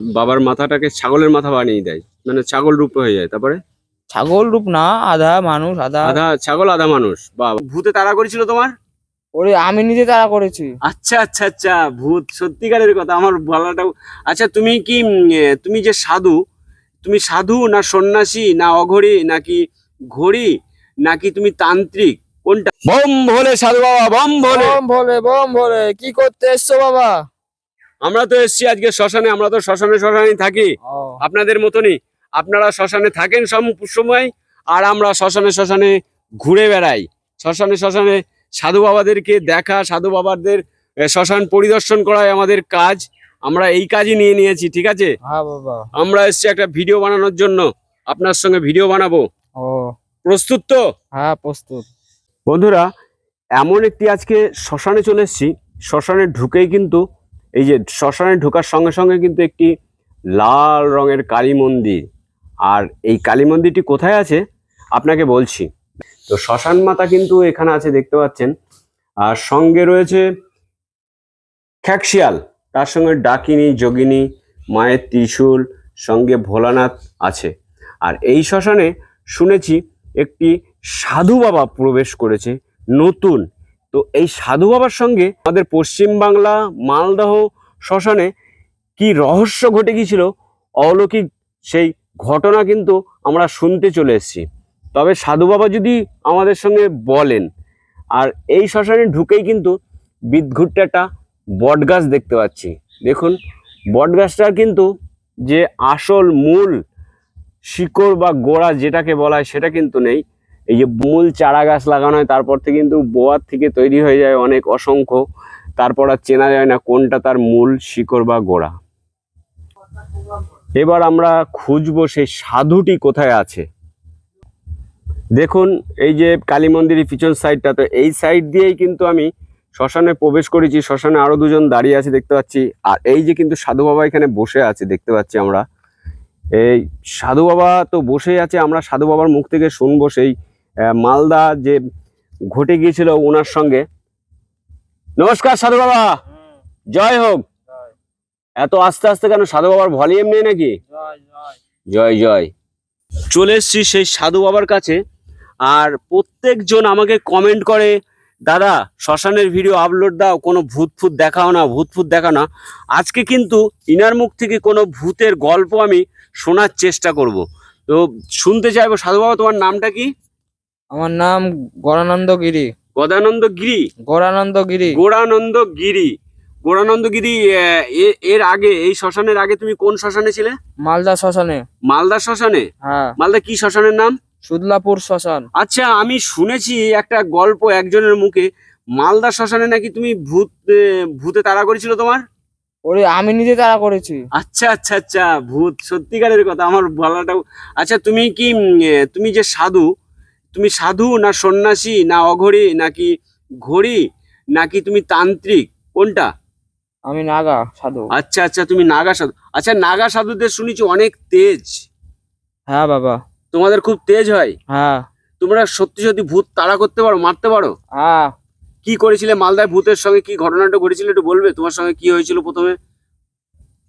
বাবার মাথাটাকে ছাগলের মাথা বানিয়ে দেয়। মানে ছাগল রূপ হয়ে যায়। তারপরে? ছাগল রূপ না আধা মানুষ আধা আধা ছাগল আধা মানুষ। বা ভূতে তারা করেছিল তোমার? ওরে আমি নিজে তারা করেছি। আচ্ছা আচ্ছা আচ্ছা ভূত সত্যিকারের কথা আমার বলাটা আচ্ছা তুমি কি তুমি যে সাধু তুমি সাধু না সন্ন্যাসী না অঘড়ি নাকি ঘড়ি নাকি তুমি তান্ত্রিক? কোনটা? বম ভোলে সাধু বাবা bomb Bhole. Bomb Bhole bomb Bhole কি করতে এসছো বাবা? আমরা তো এসছি আজকে শ্মশানে আমরা তো শ্মশানে শ্মশানে থাকি। আপনাদের মতনই। আপনারা শ্মশানে থাকেন সব সময় আর আমরা শ্মশানে শ্মশানে ঘুরে বেড়াই। শ্মশানে শ্মশানে সাধু বাবাদেরকে দেখা সাধু বাবাদের শ্মশান পরিদর্শন করাই আমাদের কাজ। আমরা এই কাজই নিয়ে নিয়েছি ঠিক আছে? হ্যাঁ আমরা এসছি একটা ভিডিও বানানোর জন্য। আপনার সঙ্গে ভিডিও বানাবো। প্রস্তুত তো? হ্যাঁ প্রস্তুত। বন্ধুরা এমন একটি আজকে শ্মশানে চলে এসেছি। শ্মশানে ঢুকেই কিন্তু এই যে শ্মশানে ঢোকার সঙ্গে সঙ্গে কিন্তু একটি লাল রঙের কালী মন্দির। আর এই কালী মন্দিরটি কোথায় আছে? আপনাকে বলছি। তো শ্মশান মাতা কিন্তু এখানে আছে, দেখতে পাচ্ছেন। আর সঙ্গে রয়েছে খ্যাকশিয়াল, তার সঙ্গে ডাকিনী, যোগিনী, মায়ের ত্রিশূল, সঙ্গে ভোলানাথ আছে। আর এই শ্মশানে শুনেছি একটি সাধু বাবা প্রবেশ করেছে, নতুন। তো এই সাধু বাবার সঙ্গে আমাদের পশ্চিম বাংলা, মালদহ, শ্মশানে কি রহস্য ঘটে গিয়েছিল, অলৌকিক সেই ঘটনা কিন্তু আমরা শুনতে চলে এসেছি। তবে সাধু বাবা যদি আমাদের সঙ্গে বলেন, আর এই শ্মশানে ঢুকেই কিন্তু বিদঘুটে একটা বট গাছ দেখতে পাচ্ছি। দেখুন বট গাছটার কিন্তু যে আসল মূল শিকড় বা গোড়া যেটাকে বলা হয় সেটা কিন্তু নেই। এই যে মূল চারা গাছ লাগানো হয়, তারপর থেকে কিন্তু বোয়ার থেকে তৈরি হয়ে যায় অনেক অসংখ্য। তারপর আর চেনা যায় না কোনটা তার মূল শিকড় বা গোড়া। এবার আমরা খুঁজবো সেই সাধুটি কোথায় আছে। দেখুন, এই যে কালী মন্দিরের পিছন সাইডটা, তো এই সাইড দিয়েই কিন্তু আমি শ্মশানে প্রবেশ করেছি। শ্মশানে আরও দুজন দাঁড়িয়ে আছে দেখতে পাচ্ছি। আর এই যে কিন্তু সাধু বাবা এখানে বসে আছে দেখতে পাচ্ছি আমরা। এই সাধু বাবা তো বসেই আছে, আমরা সাধু বাবার মুখ থেকে শুনব সেই মালদা যে ঘটে গিয়েছিল ওনার সঙ্গে। নমস্কার সাধু বাবা। জয় হোক। এত আস্তে আস্তে কেন সাধু বাবার ভলিউম নেই নাকি? জয় জয়। চলে এসছি সেই সাধু বাবার কাছে। আর প্রত্যেকজন আমাকে কমেন্ট করে, দাদা, শ্মশানের ভিডিও আপলোড দাও, কোনো ভূত ফুত দেখাও না, ভূত ফুত দেখাও না। আজকে কিন্তু ইনার মুখ থেকে কোনো ভূতের গল্প আমি শোনার চেষ্টা করব। তো শুনতে চাইব, সাধু বাবা, তোমার নামটা কি? আমার নাম গরানন্দ গিরি গদানন্দ গিরি গরানন্দ গিরি গোড়ানন্দ গিরি গোড়ানন্দ গিরি এর আগে এই শ্মশানের আগে তুমি কোন শ্মশানে ছিলে? মালদা শ্মশানে। মালদা শ্মশানে? হ্যাঁ। মালদা কি শ্মশানের নাম? সুদলাপুর শ্মশান। আচ্ছা আমি শুনেছি একটা গল্প একজনের মুখে। মালদা শ্মশানে নাকি তুমি ভূত ভূতে তাড়া করেছিল তোমার? ওরে আমি নিজে তারা করেছি। আচ্ছা আচ্ছা আচ্ছা ভূত সত্যিকারের কথা আমার বলাটা আচ্ছা তুমি কি তুমি যে সাধু তুমি সাধু না সন্ন্যাসী না অঘড়ি নাকি ঘড়ি নাকি তুমি তান্ত্রিক? কোনটা? আমি নাগা সাধু। আচ্ছা আচ্ছা তুমি নাগা সাধু। আচ্ছা নাগা সাধুদের শুনেছি অনেক তেজ। হ্যাঁ বাবা। তোমাদের খুব তেজ হয়? হ্যাঁ। তোমরা সত্যি সত্যি ভূত তাড়া করতে পারো মারতে পারো? হ্যাঁ। কি করেছিলে মালদায় ভূতের সঙ্গে? কি ঘটনাটা ঘটেছিল একটু বলবে? তোমার সঙ্গে কি হয়েছিল প্রথমে?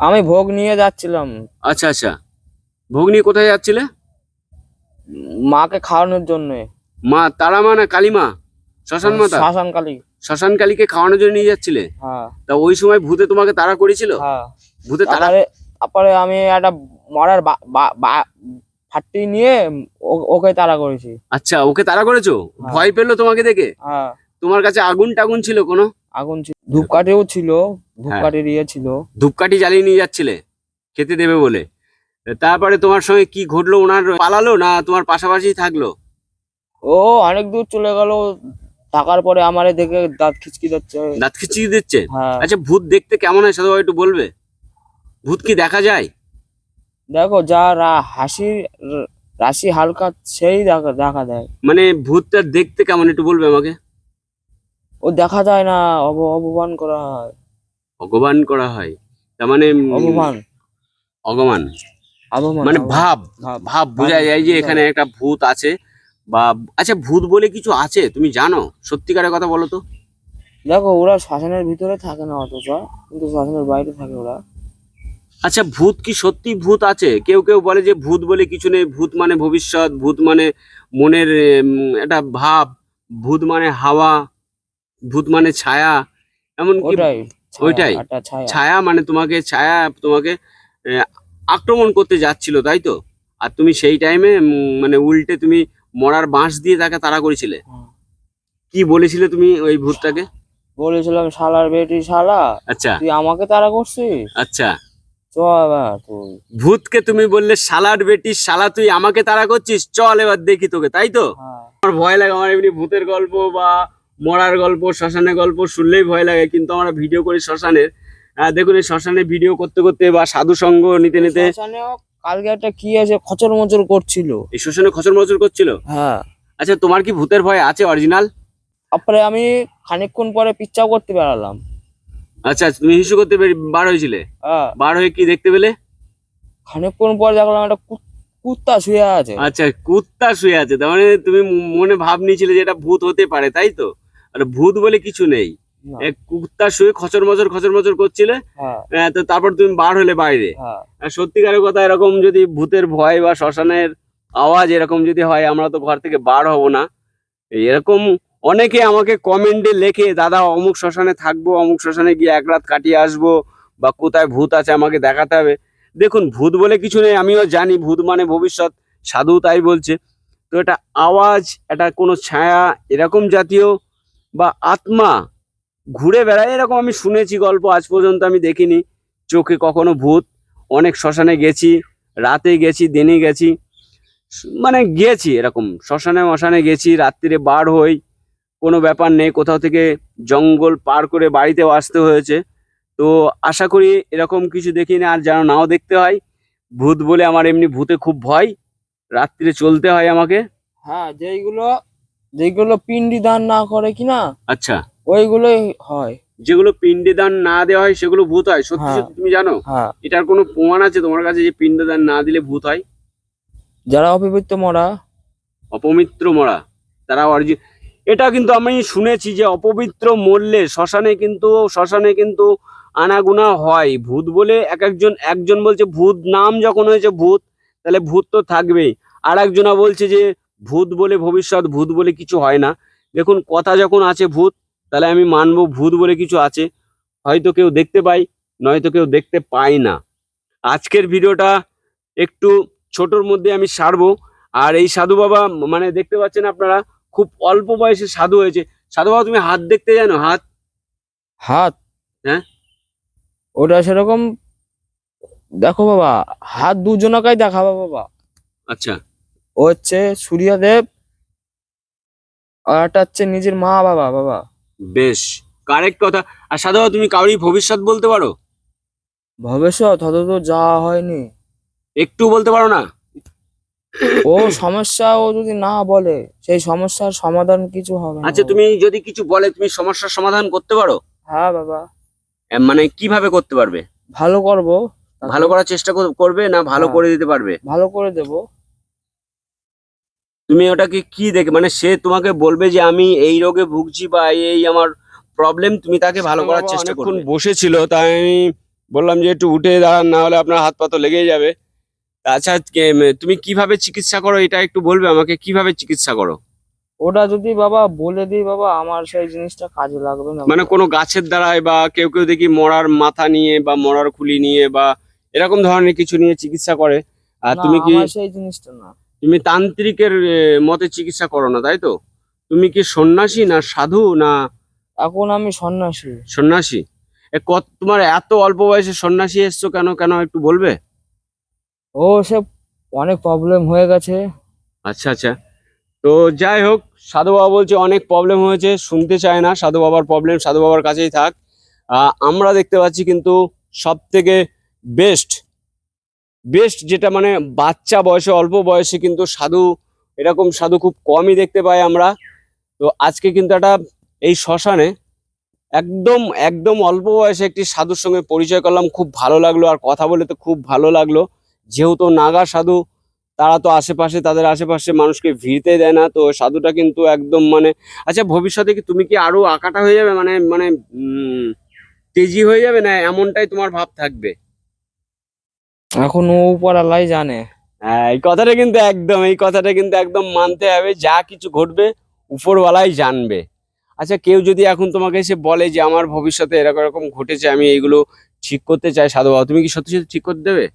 আমি ভোগ নিয়ে যাচ্ছিলাম। আচ্ছা আচ্ছা। ভোগ নিয়ে কোথায় যাচ্ছিলে? মাকে খাওয়ানোর জন্য। মা তারা মা না কালীমা শ্মশান মাতা? শ্মশান কালী। শ্মশান কালীকে খাওয়ানোর জন্য নিয়ে যাচ্ছিলে? হ্যাঁ। তা ওই সময় ভূতে তোমাকে তারা করেছিল? হ্যাঁ। ভূতে তাড়া তারপরে আমি একটা মরার ফাটি নিয়ে ওকে তারা করেছি। আচ্ছা ওকে তারা করেছ? হ্যাঁ। ভয় পেল তোমাকে দেখে? হ্যাঁ। তোমার কাছে আগুন টাগুন ছিল কোনো? আগুন ছিল। ধূপকাঠিও ছিল ধূপকাঠির ইয়ে ছিল। ধূপকাঠি জ্বালিয়ে নিয়ে যাচ্ছিলে খেতে দেবে বলে। তারপরে তোমার সঙ্গে কি ঘটলো ওনার পালালো না তোমার পাশাপাশি থাকল? ও অনেক দূর চলে গেল থাকার পরে আমারে দেখে দাঁত খিচকি যাচ্ছে দাঁত খিচকি দিচ্ছে? হ্যাঁ। আচ্ছা ভূত দেখতে কেমন হয় সাধু একটু বলবে? ভূত কি দেখা যায়? দেখো যা হাসির রাশি হালকা সেই দেখা দেখা দেয়। মানে ভূতটা দেখতে কেমন একটু বলবে আমাকে? ও দেখা যায় না অব অপমান করা হয়। ভগবান করা হয়। তার মানে অপমান। অগমান অপমান। মানে ভাব ভাব। বোঝা যায় যে এখানে একটা ভূত আছে বা আচ্ছা ভূত বলে কিছু আছে? তুমি জানো? সত্যিকারের কথা বলো তো। দেখো ওরা শ্মশানের ভিতরে থাকে না অথচ কিন্তু শ্মশানের বাইরে থাকে ওরা। আচ্ছা ভূত কি সত্যি ভূত আছে? কেউ কেউ বলে যে ভূত বলে কিছু নেই। ভূত মানে ভবিষ্যৎ ভূত মানে মনের একটা ভাব ভূত মানে হাওয়া ভূত মানে ছায়া এমন কি ওইটাই? ছায়া। মানে তোমাকে ছায়া তোমাকে আক্রমণ করতে যাচ্ছিল তাই তো? আর তুমি সেই টাইমে মানে উল্টে তুমি মরার বাঁশ দিয়ে তাকে তাড়া করেছিলে। কি বলেছিলে তুমি ওই ভূতটাকে? বলেছিলাম শালার বেটি শালা আচ্ছা। তুই আমাকে তারা করছিস? আচ্ছা। ভূতকে তুমি বললে শালার বেটি শালা তুই আমাকে তাড়া করছিস? চল এবার দেখি তোকে তাই তো? হ্যাঁ। আমার ভয় লাগে আমার এমনি ভূতের গল্প বা মরার গল্প শ্মশানের গল্প শুনলেই ভয় লাগে। কিন্তু আমরা ভিডিও করি শ্মশানের দেখুন এই শ্মশানে ভিডিও করতে করতে বা সাধু সঙ্গ নিতে নিতে কালকে একটা কি আছে খচর মচর করছিল। এই শ্মশানে খচর মচর করছিল? হ্যাঁ। আচ্ছা তোমার কি ভূতের ভয় আছে অরিজিনাল তারপরে আমি খানিকক্ষণ পরে পিচ্চাও করতে বেড়ালাম আচ্ছা তুমি হিসু করতে বার হয়েছিলে? হ্যাঁ। বার হয়ে কি দেখতে পেলে? খানিকক্ষণ পরে দেখলাম একটা কুত্তা শুয়ে আছে। আচ্ছা কুত্তা শুয়ে আছে তার মানে তুমি মনে ভাব নিয়েছিলে যে এটা ভূত হতে পারে তাই তো? আর ভূত বলে কিছু নেই। কুত্তা শুয়ে খচর মচর খচর মচর করছিলে হ্যাঁ। তো তারপর তুমি বার হলে বাইরে। হ্যাঁ। সত্যিকারের কথা এরকম যদি ভূতের ভয় বা শ্মশানের আওয়াজ এরকম যদি হয় আমরা তো ঘর থেকে বার হব না। এরকম অনেকে আমাকে কমেন্টে লেখে দাদা অমুক শ্মশানে থাকব অমুক শ্মশানে গিয়ে এক রাত কাটিয়ে আসব বা কোথায় ভূত আছে আমাকে দেখাতে হবে। দেখুন ভূত বলে কিছু নেই আমিও জানি ভূত মানে ভবিষ্যৎ সাধু তাই বলছে। তো এটা আওয়াজ এটা কোনো ছায়া এরকম জাতীয় বা আত্মা ঘুরে বেড়ায় এরকম আমি শুনেছি গল্প আজ পর্যন্ত আমি দেখিনি। চোখে কখনো ভূত। অনেক শ্মশানে গেছি রাতে গেছি দিনে গেছি। মানে গেছি এরকম শ্মশানে মশানে গেছি রাত্রিরে বার হই। কোনো ব্যাপার নেই কোথাও থেকে জঙ্গল পার করে বাড়িতেও আসতে হয়েছে। তো আশা করি এরকম কিছু দেখিনি আর যেন নাও দেখতে হয়। ভূত বলে আমার এমনি ভূতে খুব ভয়। রাত্রিরে চলতে হয় আমাকে। হ্যাঁ যেইগুলো যেইগুলো পিন্ডি দান না করে কিনা আচ্ছা। ওইগুলোই হয়। যেগুলো পিণ্ডদান না দেওয়া হয় সেগুলো ভূত হয়। সত্যি হ্যাঁ। সত্যি তুমি জানো? হ্যাঁ। এটার কোনো প্রমাণ আছে তোমার কাছে যে পিণ্ডদান না দিলে ভূত হয়? যারা অপবিত্র মরা। অপবিত্র মরা। তারা অরিজি এটা কিন্তু আমি শুনেছি যে অপবিত্র মরলে শ্মশানে কিন্তু শ্মশানে কিন্তু আনাগুনা হয়। ভূত বলে এক একজন একজন বলছে ভূত নাম যখন হয়েছে ভূত তাহলে ভূত তো থাকবেই। আর একজনা বলছে যে ভূত বলে ভবিষ্যৎ ভূত বলে কিছু হয় না। দেখুন কথা যখন আছে ভূত তাহলে আমি মানবো ভূত বলে কিছু আছে। হয়তো কেউ দেখতে পাই নয়তো কেউ দেখতে পায় না। আজকের ভিডিওটা একটু ছোটর মধ্যে আমি সারবো। আর এই সাধু বাবা মানে দেখতে পাচ্ছেন আপনারা খুব অল্প বয়সে সাধু হয়েছে। সাধু বাবা তুমি হাত দেখতে জানো? হাত? হাত? হ্যাঁ? ওটা সেরকম দেখো বাবা হাত দুজনকাই দেখাবো বাবা। আচ্ছা। ও হচ্ছে সূর্যদেব আর একটা হচ্ছে নিজের মা বাবা বাবা। বেশ কারেক্ট কথা। আর সাধু বাবা তুমি কাউরি ভবিষ্যৎ বলতে পারো? ভবিষ্যৎ? হয়তো তো যাওয়া হয়নি। একটু বলতে পারো না? ও সমস্যা ও যদি না বলে সেই সমস্যার সমাধান কিছু হবে না। আচ্ছা তুমি যদি কিছু বলে তুমি সমস্যার সমাধান করতে পারো? হ্যাঁ বাবা। এ, মানে কীভাবে করতে পারবে? ভালো করব। ভালো করার চেষ্টা কর- করবে না ভালো হ্যাঁ। করে দিতে পারবে? ভালো করে দেবো। তুমি ওটাকে কি দেখে মানে সে তোমাকে বলবে যে আমি এই রোগে ভুগছি বা এই আমার প্রবলেম তুমি তাকে ভালো করার চেষ্টা করবে। বসেছিল তাই আমি বললাম যে একটু উঠে দাঁড়ান না হলে আপনার হাত পা তো লেগেই যাবে। আচ্ছা তুমি কীভাবে চিকিৎসা করো এটা একটু বলবে আমাকে কীভাবে চিকিৎসা করো? ওটা যদি বাবা বলে দিই বাবা আমার সেই জিনিসটা কাজে লাগবে না। মানে কোনো গাছের দ্বারায় বা কেউ কেউ দেখি মরার মাথা নিয়ে বা মরার খুলি নিয়ে বা এরকম ধরনের কিছু নিয়ে চিকিৎসা করে। আর তুমি কি সেই জিনিসটা না। তুমি তান্ত্রিকের মতে চিকিৎসা করো না তাই তো? তুমি কি সন্ন্যাসী না সাধু না এখন আমি সন্ন্যাসী। সন্ন্যাসী? এ কত তোমার এত অল্প বয়সে সন্ন্যাসী এসছো কেন কেন একটু বলবে? ও সে অনেক প্রবলেম হয়ে গেছে। আচ্ছা আচ্ছা। তো যাই হোক সাধু বাবা বলছে অনেক প্রবলেম হয়েছে শুনতে চায় না সাধু বাবার প্রবলেম সাধু বাবার কাছেই থাক। আমরা দেখতে পাচ্ছি কিন্তু সব থেকে বেস্ট বেস্ট যেটা মানে বাচ্চা বয়সে, অল্প বয়সে কিন্তু সাধু, এরকম সাধু খুব কমই দেখতে পাই আমরা। তো আজকে কিন্তু একটা এই শ্মশানে একদম একদম অল্প বয়সে একটি সাধুর সঙ্গে পরিচয় করলাম। খুব ভালো লাগল আর কথা বলে তো খুব ভালো লাগল। যেহেতু নাগা সাধু, তারা তো আশেপাশে, তাদের আশেপাশে মানুষকে ভিড়তে দেয় না। তো সাধুটা কিন্তু একদম মানে আচ্ছা ভবিষ্যতে কি তুমি কি আরও আঁকাটা হয়ে যাবে? মানে মানে তেজি হয়ে যাবে না এমনটাই তোমার ভাব থাকবে? এখন ও উপরালাই জানে। হ্যাঁ এই কথাটা কিন্তু একদম এই কথাটা কিন্তু একদম মানতে হবে যা কিছু ঘটবে উপরওয়ালাই জানবে। আচ্ছা কেউ যদি এখন তোমাকে এসে বলে যে আমার ভবিষ্যতে এরকম এরকম ঘটেছে আমি এইগুলো ঠিক করতে চাই সাধু বাবা তুমি কি সত্যি সত্যি ঠিক করতে দেবে?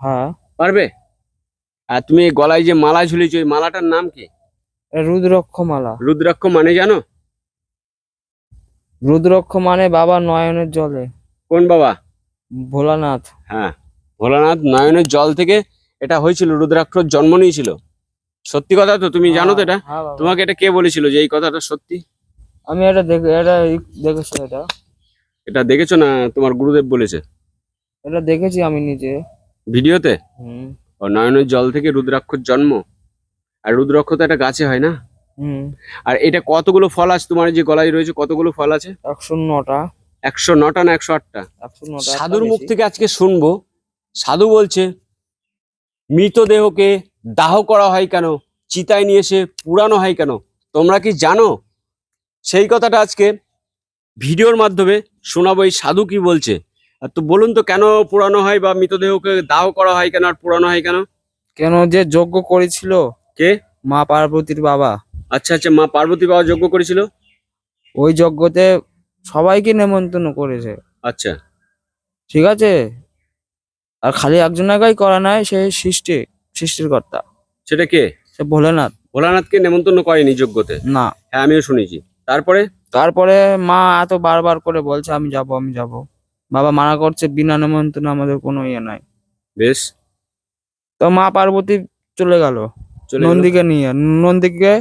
হ্যাঁ। পারবে? আর তুমি এই গলায় যে মালা ঝুলিয়েছো ওই মালাটার নাম কি? রুদ্রক্ষ মালা রুদ্রাক্ষ মানে জানো? রুদ্রক্ষ মানে বাবা নয়নের জলে। কোন বাবা? ভোলানাথ। হ্যাঁ। ভোলানাথ নয়নের জল থেকে এটা হয়েছিল রুদ্রাক্ষর জন্ম নিয়েছিল। সত্যি কথা তো তুমি জানো তো এটা? হ্যাঁ তোমাকে এটা কে বলেছিল যে এই কথাটা সত্যি? আমি এটা দেখে এটা দেখেছি এটা। এটা দেখেছ না তোমার গুরুদেব বলেছে? এটা দেখেছি আমি নিজে। ভিডিওতে? ও নয়নের জল থেকে রুদ্রাক্ষর জন্ম। আর রুদ্রাক্ষ তো একটা গাছে হয় না? হুম। আর এটা কতগুলো ফল আছে তোমার যে গলায় রয়েছে কতগুলো ফল আছে? একশো নটা। একশো নটা না একশো আটটা? সাধুর মুখ থেকে আজকে শুনব। সাধু বলছে মৃতদেহকে দাহ করা হয় কেন? চিতায় নিয়ে এসে পুরানো হয় কেন? তোমরা কি জানো? সেই কথাটা আজকে ভিডিওর মাধ্যমে শোনাবো। এই সাধু কি বলছে? আর তো বলুন তো কেন পুরানো হয় বা মৃতদেহকে দাহ করা হয় কেন আর পুরানো হয় কেন? কেন যে যজ্ঞ করেছিল? কে? মা পার্বতীর বাবা। আচ্ছা আচ্ছা মা পার্বতী বাবা যজ্ঞ করেছিল? ওই যজ্ঞতে সবাইকে নেমন্তন্ন করেছে। আচ্ছা। ঠিক আছে? আর খালি একজন একাই করা নাই সে সৃষ্টি সৃষ্টির কর্তা। সেটা কে? সে ভোলেনাথ। ভোলানাথকে নেমন্তন্ন করেনি যজ্ঞতে না। হ্যাঁ আমিও শুনেছি। তারপরে? তারপরে মা এত বারবার করে বলছে আমি যাব আমি যাব। বাবা মানা করছে বিনা নেমন্তন্ন আমাদের কোনো ইয়ে নাই। বেশ। তো মা পার্বতী চলে গেল। চলে গেলো? নন্দীকে নিয়ে নন্দীকে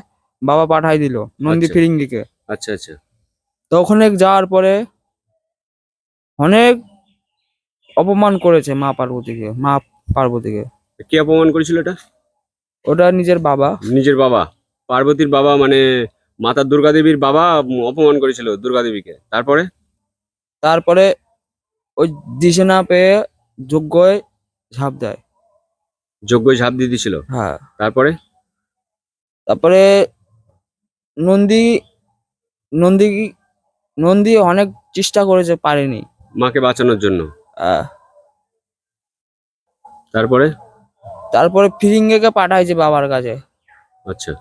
বাবা পাঠাই দিল নন্দী আচ্ছা। ফিরিঙ্গিকে। আচ্ছা আচ্ছা। তো ওখানে যাওয়ার পরে অনেক অপমান করেছে মা পার্বতীকে মা পার্বতীকে। কে অপমান করেছিল এটা? ওটা নিজের বাবা। নিজের বাবা। পার্বতীর বাবা মানে মাতা দুর্গা দেবীর বাবা অপমান করেছিল দুর্গা দেবীকে তারপরে? তারপরে ওই দিশে না পেয়ে যজ্ঞয় ঝাঁপ দেয়। যজ্ঞ ঝাঁপ দিয়ে দিছিল হ্যাঁ। তারপরে? তারপরে নন্দী নন্দী নন্দী অনেক চেষ্টা করেছে পারেনি। মাকে বাঁচানোর জন্য। তারপরে? তারপরে ফিরিঙ্গিকে পাঠাইছে বাবার কাছে। আচ্ছা।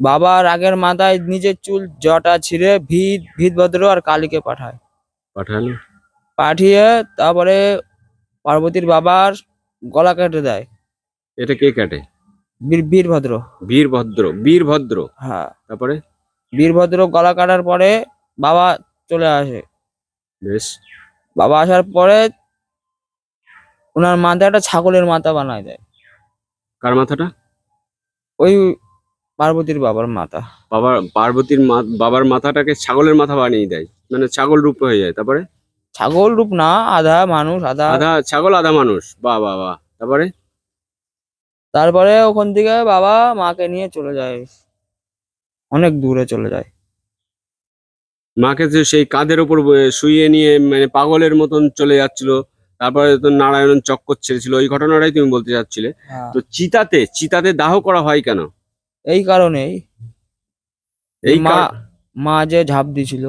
বাবার আগের মাথায় নিজের চুল জটা ছিঁড়ে ভিত ভিতভদ্র আর কালীকে পাঠায়। পাঠালো? পাঠিয়ে তারপরে পার্বতীর বাবার গলা কেটে দেয়। এটা কে কাটে? বীর বীরভদ্র। বীরভদ্র বীরভদ্র। হ্যাঁ। তারপরে? বীরভদ্র গলা কাটার পরে বাবা চলে আসে। বেশ। বাবা আসার পরে ওনার মাথা একটা ছাগলের মাথা বানায় দেয়। কার মাথাটা? ওই পার্বতীর বাবার মাথা। বাবার পার্বতীর মা- বাবার মাথাটাকে ছাগলের মাথা বানিয়ে দেয়। মানে ছাগল রূপ হয়ে যায়। তারপরে? ছাগল রূপ না আধা মানুষ আধা আধা ছাগল আধা মানুষ। বাহ বাহ বাহ। তারপরে? তারপরে ওখান থেকে বাবা মাকে নিয়ে চলে যায়। অনেক দূরে চলে যায়। মাকে যে সেই কাঁধের ওপর শুইয়ে নিয়ে মানে পাগলের মতন চলে যাচ্ছিল। তারপরে তো নারায়ণ চক্কর ছেড়েছিল। ওই ঘটনাটাই তুমি বলতে চাচ্ছিলে। তো চিতাতে চিতাতে দাহ করা হয় কেন? এই কারণেই। এই মা মা যে ঝাঁপ দিছিল।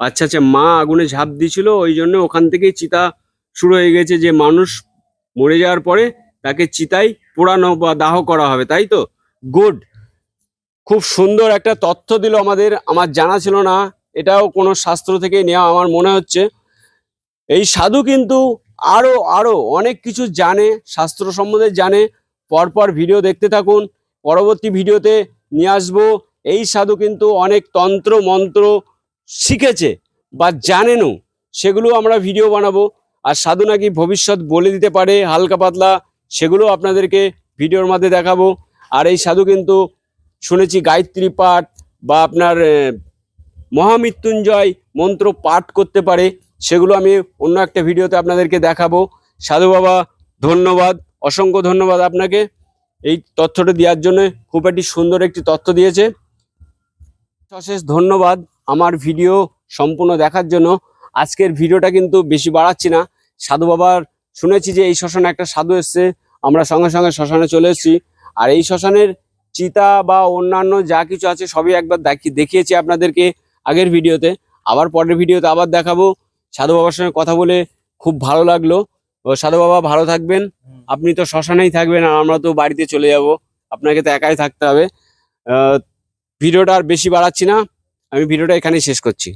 আচ্ছা আচ্ছা মা আগুনে ঝাঁপ দিছিল ওই জন্য ওখান থেকেই চিতা শুরু হয়ে গেছে যে মানুষ মরে যাওয়ার পরে তাকে চিতায় পোড়ানো বা দাহ করা হবে তাই তো? গুড খুব সুন্দর একটা তথ্য দিল আমাদের। আমার জানা ছিল না এটাও কোনো শাস্ত্র থেকে নেওয়া আমার মনে হচ্ছে। এই সাধু কিন্তু আরও আরও অনেক কিছু জানে, শাস্ত্র সম্বন্ধে জানে। পরপর ভিডিও দেখতে থাকুন, পরবর্তী ভিডিওতে নিয়ে আসব। এই সাধু কিন্তু অনেক তন্ত্র, মন্ত্র শিখেছে বা জানেনও, সেগুলো আমরা ভিডিও বানাবো। আর সাধু নাকি ভবিষ্যৎ বলে দিতে পারে, হালকা পাতলা, সেগুলো আপনাদেরকে ভিডিওর মধ্যে দেখাবো। আর এই সাধু কিন্তু শুনেছি গায়ত্রী পাঠ বা আপনার মহামৃত্যুঞ্জয় মন্ত্র পাঠ করতে পারে, সেগুলো আমি অন্য একটা ভিডিওতে আপনাদেরকে দেখাবো। সাধু বাবা, ধন্যবাদ, অসংখ্য ধন্যবাদ আপনাকে এই তথ্যটা দেওয়ার জন্য। খুব একটি সুন্দর একটি তথ্য দিয়েছে। অশেষ ধন্যবাদ আমার ভিডিও সম্পূর্ণ দেখার জন্য। আজকের ভিডিওটা কিন্তু বেশি বাড়াচ্ছি না। সাধু বাবার, শুনেছি যে এই শ্মশানে একটা সাধু এসছে। আমরা সঙ্গে সঙ্গে শ্মশানে চলে এসেছি। আর এই শ্মশানের চিতা বা অন্যান্য যা কিছু আছে, সবই একবার দেখি দেখিয়েছি আপনাদেরকে। আগের ভিডিওতে। আবার পরের ভিডিওতে আবার দেখাবো। সাধু বাবার সঙ্গে কথা বলে খুব ভালো লাগল। ও সাধু বাবা ভালো থাকবেন। আপনি তো শ্মশানেই থাকবেন আর আমরা তো বাড়িতে চলে যাব। আপনাকে তো একাই থাকতে হবে। ভিডিওটা আর বেশি বাড়াচ্ছি না। আমি ভিডিওটা এখানেই শেষ করছি।